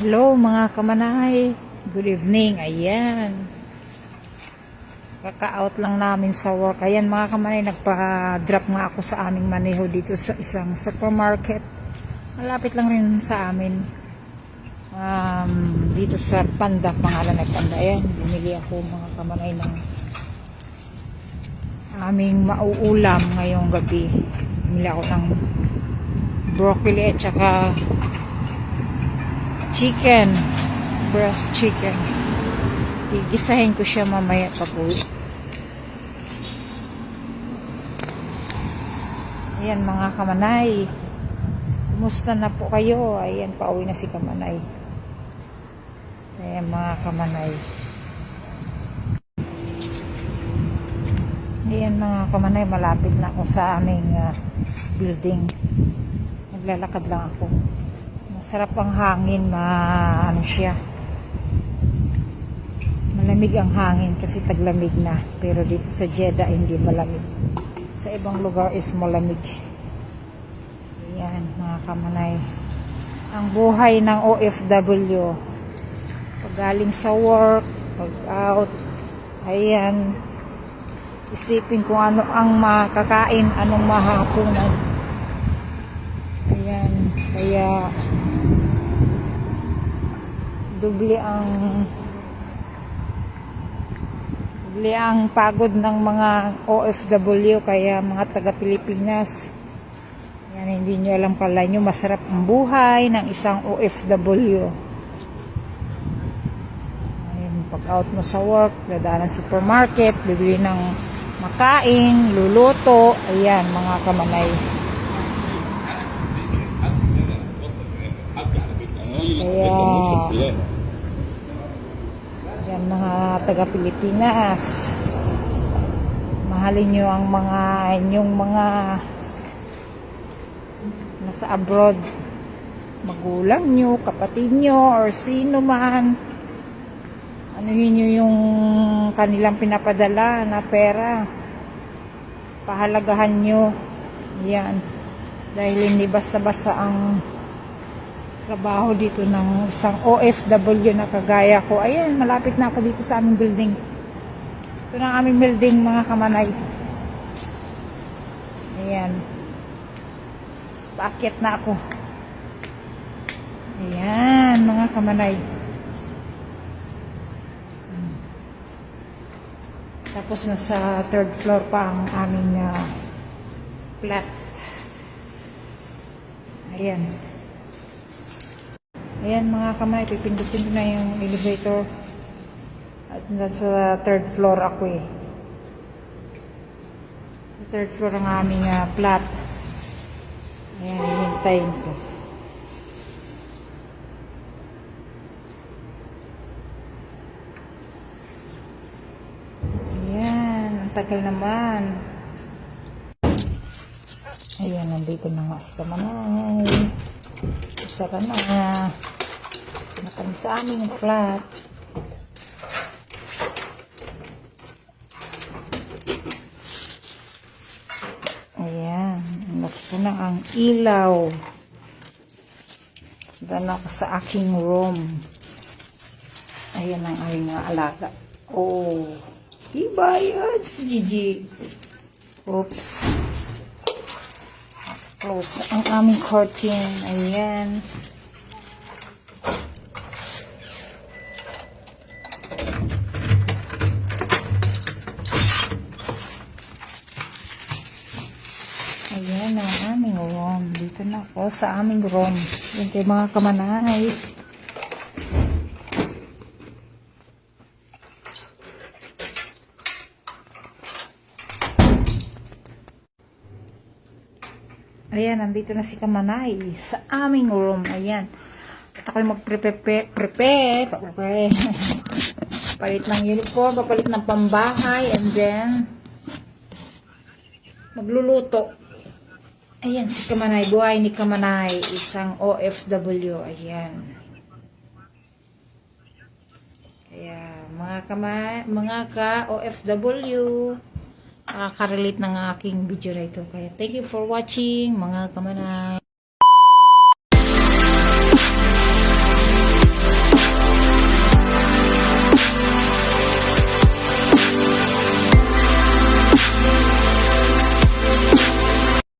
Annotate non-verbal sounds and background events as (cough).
Hello mga kamanay. Good evening. Ayan. Kaka-out lang namin sa work. Ayan mga kamanay, nagpa-drop nga ako sa aming maneho dito sa isang supermarket. Malapit lang rin sa amin. Um, dito sa Panda, pangalan ng Panda. Ayan, bumili ako mga kamanay ng aming mauulam ngayong gabi. Bumili ako ng broccoli at saka chicken. Breast chicken. Gigisahin ko siya mamaya pag uwi. Ayan mga kamanay. Kumusta na po kayo? Ayan pauwi na si kamanay. Ayan mga kamanay. Ayan mga kamanay malapit na ako sa aming ah, building. Naglalakad lang ako Masarap ang hangin, ma ano siya. Malamig ang hangin kasi taglamig na. Pero dito sa Jeddah hindi malamig. Sa ibang lugar is malamig. Ayan, mga kamanay. Ang buhay ng OFW. Pag galing sa work, pag out, ayan, isipin kung ano ang makakain, anong mahapunan. Ayan, kaya dubli ang dubli ang pagod ng mga OFW kaya mga taga Pilipinas. Yan hindi nyo alam pala nyo masarap ang buhay ng isang OFW Ayun, pag out mo sa work dadaan ng supermarket bibili ng makain luluto ayan mga kamanay. Kaya, yan mga taga Pilipinas. Mahalin nyo ang mga inyong mga nasa abroad. Magulang nyo, kapatid nyo, or sino man. Anuhin nyo yung kanilang pinapadala na pera. Pahalagahan nyo. Yan. Dahil hindi basta-basta ang trabaho dito ng isang OFW na kagaya ko. Ayan, malapit na ako dito sa aming building. Ito na aming building, mga kamanay. Ayan. Paakyat na ako. Ayan, mga kamanay. Tapos nasa third floor pa ang aming ah, flat. Ayan. Ayan mga kamay, pipindutin na yung elevator. At nasa third floor ako eh. Sa third floor ang aming uh, flat. Ayan, hihintayin ko. Ayan, ang tagal naman. Ayan, nandito na nga si Kamanay. Isa ka na. Na kami sa aming flat. Ayan. Nakita na ang ilaw. Dan ako sa aking room. Ayan ang aming mga alaga. Oh. Iba yan si Gigi. Oops close ang aming curtain. Ayan. Ayan ang aming room. Dito na ako sa aming room. Yan kayo mga kamanay. Ayan, nandito na si Kamanay sa aming room. Ayan. At ako'y mag-prepare, prepare, prepare, (laughs) palit ng uniform, papalit ng pambahay, and then, magluluto. Ayan, si Kamanay, buhay ni Kamanay, isang OFW. Ayan. Kaya, mga kama, mga ka-OFW, nakaka-relate ng aking video na ito. Kaya thank you for watching mga kamanay.